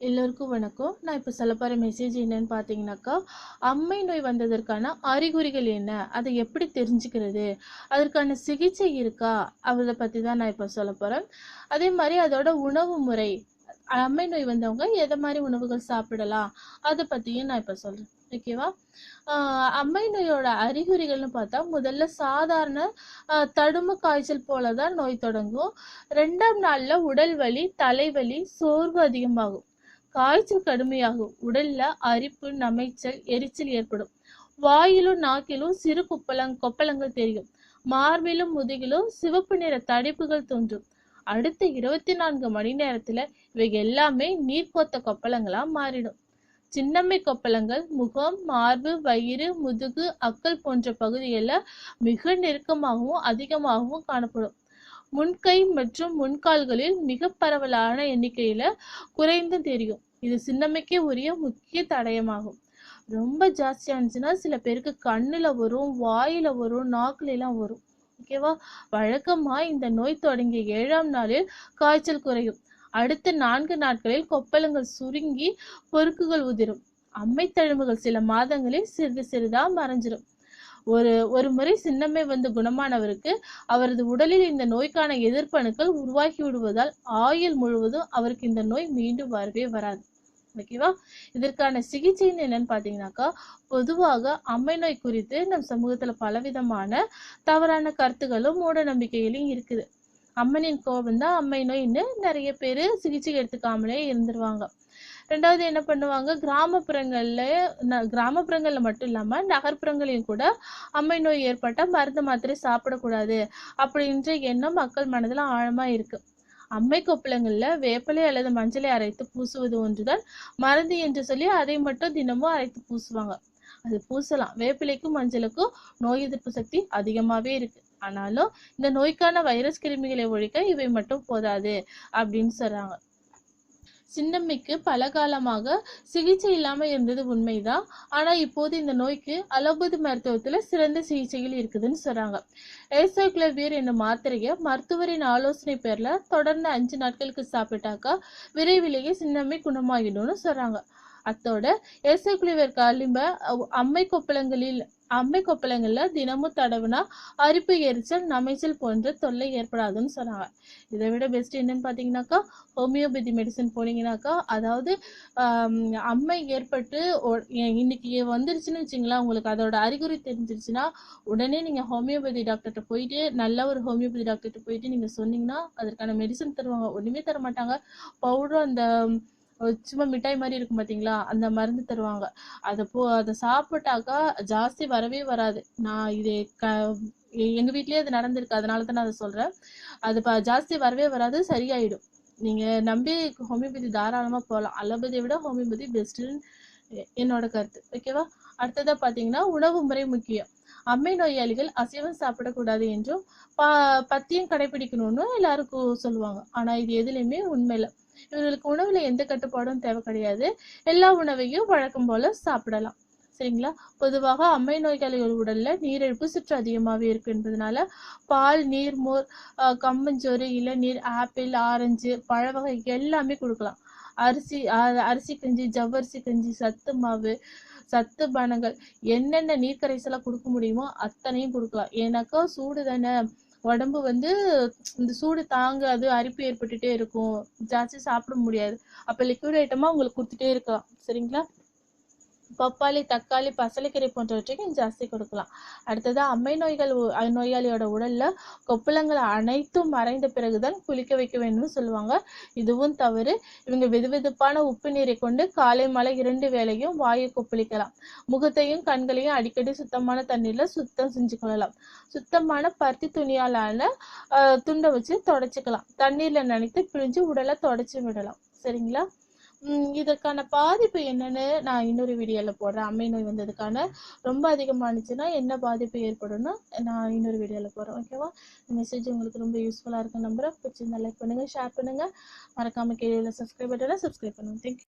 எல்லோருக்கும் வணக்கம். நான் இப்போ சொல்ல போகிற மெசேஜ் என்னன்னு பார்த்தீங்கன்னாக்கா அம்மை நோய் வந்ததற்கான அறிகுறிகள் என்ன? அதை எப்படி தெரிஞ்சுக்கிறது? அதற்கான சிகிச்சை இருக்கா? அதை பற்றி தான் நான் இப்போ சொல்ல போகிறேன் அதே மாதிரி அதோட உணவு முறை. அம்மை நோய் வந்தவங்க எதை மாதிரி உணவுகள் சாப்பிடலாம்? அதை பற்றியும் நான் இப்போ சொல்கிறேன் ஓகேவா அம்மை நோயோட அறிகுறிகள்னு பார்த்தா முதல்ல சாதாரண தடும காய்ச்சல் போல தான் நோய் தொடங்கும். ரெண்டாம் நாளில் உடல் வலி தலைவலி சோர்வு அதிகமாகும். காய்ச்சல் கடுமையாகும். உடல்ல அரிப்பு நமைச்சல் எரிச்சல் ஏற்படும். வாயிலும் நாக்கிலும் சிறு குப்பளங் கொப்பளங்கள் தெரியும். மார்பிலும் முதுகிலும் சிவப்பு நிற தடிப்புகள் தோன்றும். அடுத்த இருபத்தி நான்கு மணி நேரத்துல இவை எல்லாமே நீர்க்கோத்த கொப்பளங்களா மாறிடும். சின்னம்மை கொப்பளங்கள் முகம் மார்பு வயிறு முதுகு அக்கல் போன்ற பகுதிகளில் மிக நெருக்கமாகவும் அதிகமாகவும் காணப்படும். முன்கை மற்றும் முன்கால்களில் மிக பரவலான எண்ணிக்கையில குறைந்து தெரியும். இது சின்னம்மைக்கே உரிய முக்கிய தடயமாகும். ரொம்ப ஜாஸ்தியா இருந்துச்சுன்னா சில பேருக்கு கண்ணுல வரும் வாயில வரும் நாக்குல எல்லாம் வரும். ஓகேவா வழக்கமா இந்த நோய் தொடங்கிய ஏழாம் நாளில் காய்ச்சல் குறையும். அடுத்த நான்கு நாட்களில் கொப்பளங்கள் சுருங்கி பொறுக்குகள் உதிரும். அம்மை தழும்புகள் சில மாதங்களில் சிறிது சிறிதா மறைஞ்சிடும் ஒரு ஒரு முறை சின்னம்மை வந்து குணமானவருக்கு அவரது உடலில் இந்த நோய்க்கான எதிர்ப்பணுக்கள் உருவாகி விடுவதால் ஆயுள் முழுவதும் அவருக்கு இந்த நோய் மீண்டும் வரவே வராது. ஓகேவா இதற்கான சிகிச்சைன்னு என்னன்னு பார்த்தீங்கன்னாக்கா பொதுவாக அம்மை நோய் குறித்து நம் சமூகத்துல பலவிதமான தவறான கருத்துகளும் மூட நம்பிக்கைகளையும் இருக்குது. அம்மனின் கோபம் தான் அம்மை நோயின்னு நிறைய பேர் சிகிச்சை எடுத்துக்காமலே இருந்துருவாங்க. ரெண்டாவது என்ன பண்ணுவாங்க? கிராமப்புறங்கள்ல ந- கிராமப்புறங்கள்ல மட்டும் இல்லாம நகர்ப்புறங்களையும் கூட அம்மை நோய் ஏற்பட்டா மருந்து மாத்திரை சாப்பிடக்கூடாது. அப்படின்ற எண்ணம் மக்கள் மனதுல ஆழமா இருக்கு. அம்மை கொப்பளங்கள்ல வேப்பிலை அல்லது மஞ்சளை அரைத்து பூசுவது ஒன்றுதான். மருந்து என்று சொல்லி அதை மட்டும் தினமும் அரைத்து பூசுவாங்க. அது பூசலாம். வேப்பிலைக்கும் மஞ்சளுக்கும் நோய் எதிர்ப்பு சக்தி அதிகமாவே இருக்கு. ஆனாலும் இந்த நோய்க்கான வைரஸ் கிருமிகளை ஒழிக்க இவை மட்டும் போதாது அப்படின்னு சொல்றாங்க. சின்னம்மைக்கு பல காலமாக சிகிச்சை இல்லாமல் இருந்தது உண்மைதான் ஆனால் இப்போது இந்த நோய்க்கு அலோபதி மருத்துவத்தில் சிறந்த சிகிச்சைகள் இருக்குதுன்னு சொல்கிறாங்க ஏசோக்ளவியர் என்ற மாத்திரையை மருத்துவரின் ஆலோசனை பேரில் தொடர்ந்து அஞ்சு நாட்களுக்கு சாப்பிட்டாக்கா விரைவிலேயே சின்னம்மை குணமாகிடும்னு சொல்கிறாங்க அத்தோட ஏசோக்ளவியர் காலிம்ப அம்மை கொப்பளங்களில் அம்மை கொப்பளங்கள்ல தினமும் தடவுனா அரிப்பு எரிச்சல் நமைச்சல் போன்ற தொல்லை ஏற்படாதுன்னு சொன்னாங்க. இதை விட பெஸ்ட் என்னன்னு பார்த்தீங்கன்னாக்கா ஹோமியோபதி மெடிசன் போனீங்கன்னாக்கா அதாவது அம்மை ஏற்பட்டு இன்னைக்கு வந்துருச்சுன்னு வச்சுங்களேன் உங்களுக்கு அதோட அறிகுறி தெரிஞ்சிருச்சுன்னா உடனே நீங்க ஹோமியோபதி டாக்டர்கிட்ட போயிட்டு நல்ல ஒரு ஹோமியோபதி டாக்டர்கிட்ட போயிட்டு நீங்க சொன்னீங்கன்னா அதற்கான மெடிசன் தருவாங்க. ஒண்ணுமே தர மாட்டாங்க பவுடரும் அந்த சும்மா மிட்டாய் மாதிரி இருக்கும் பாத்தீங்களா? அந்த மருந்து தருவாங்க. அதை போ அதை சாப்பிட்டாக்கா ஜாஸ்தி வரவே வராது. நான் இது க எங்கள் எங்க வீட்லயே அது நடந்திருக்கு. அதனால தான் நான் அதை சொல்றேன். அது ப- ஜாஸ்தி வரவே வராது சரியாயிடும். நீங்க நம்பி ஹோமியோபதி தாராளமா போகலாம் அலோபதியை விட ஹோமியோபதி பெஸ்ட்னு என்னோட கருத்து. ஓகேவா அடுத்ததா பாத்தீங்கன்னா உணவு முறை முக்கியம். அம்மை நோயாளிகள் அசைவம் சாப்பிடக்கூடாது என்றும் பா பத்தியம் கடைபிடிக்கணும்னு எல்லாருக்கும் சொல்லுவாங்க. ஆனா இது எதுலையுமே உண்மை இவங்களுக்கு இவர்களுக்கு உணவுல எந்த கட்டுப்பாடும் தேவை கிடையாது. எல்லா உணவையும் வழக்கம் போல சாப்பிடலாம். சரிங்களா? பொதுவாக அம்மை நோய்களின் உடல்ல நீரிழப்பு சற்று அதிகமாகவே இருக்கு என்பதனால பால் நீர் மோர் ஆஹ் கம்மஞ்சோறு இளநீர் ஆப்பிள் ஆரஞ்சு பழ வகை எல்லாமே கொடுக்கலாம். அரிசி அரிசி கஞ்சி ஜவ்வரிசி கஞ்சி சத்து மாவு சத்து பானங்கள் என்னென்ன நீர் கொடுக்க முடியுமோ அத்தனையும் கொடுக்கலாம். ஏன்னாக்கா சூடு தானே. உடம்பு வந்து இந்த சூடு தாங்காது அரிப்பு ஏற்பட்டுட்டே இருக்கும். ஜாஸ்தி சாப்பிட முடியாது. அப்ப லிக்விட் ஐட்டமா உங்களுக்கு கொடுத்துட்டே இருக்கலாம். சரிங்களா? பப்பாளி தக்காளி பசலைக்கீரை போன்றவற்றையும் ஜாஸ்தி கொடுக்கலாம். அடுத்தது அம்மை நோய்கள் நோயாளியோட உடல்ல கொப்பளங்கள் அனைத்தும் மறைந்த பிறகுதான் குளிக்க வைக்க வேண்டும்னு சொல்லுவாங்க. இதுவும் தவறு. இவங்க வெதுவெதுப்பான உப்பு நீரை கொண்டு காலை மாலை இரண்டு வேளையும் வாயை கொப்பளிக்கலாம். முகத்தையும் கண்களையும் அடிக்கடி சுத்தமான தண்ணீர்ல சுத்தம் செஞ்சு கொள்ளலாம். சுத்தமான பருத்தி துணியாலான ஆஹ், துண்டை வச்சு தொடச்சிக்கலாம். தண்ணீர்ல நனைத்து பிழிஞ்சு உடலை தொடச்சி விடலாம். சரிங்களா? இதற்கான பாதிப்பு என்னன்னு நான் இன்னொரு வீடியோல போடுறேன். அம்மை நோய் வந்ததுக்கான ரொம்ப அதிகமானுச்சுன்னா என்ன பாதிப்பு ஏற்படும்னு நான் இன்னொரு வீடியோல போடுறேன். ஓகேவா இந்த மெசேஜ் உங்களுக்கு ரொம்ப யூஸ்ஃபுல்லா இருக்கு நம்புறேன். பிடிச்சிருந்தா லைக் பண்ணுங்க ஷேர் பண்ணுங்க. மறக்காம கீழே சப்ஸ்கிரைப் பட்டனை சப்ஸ்கிரைப் பண்ணுங்க. தேங்க்யூ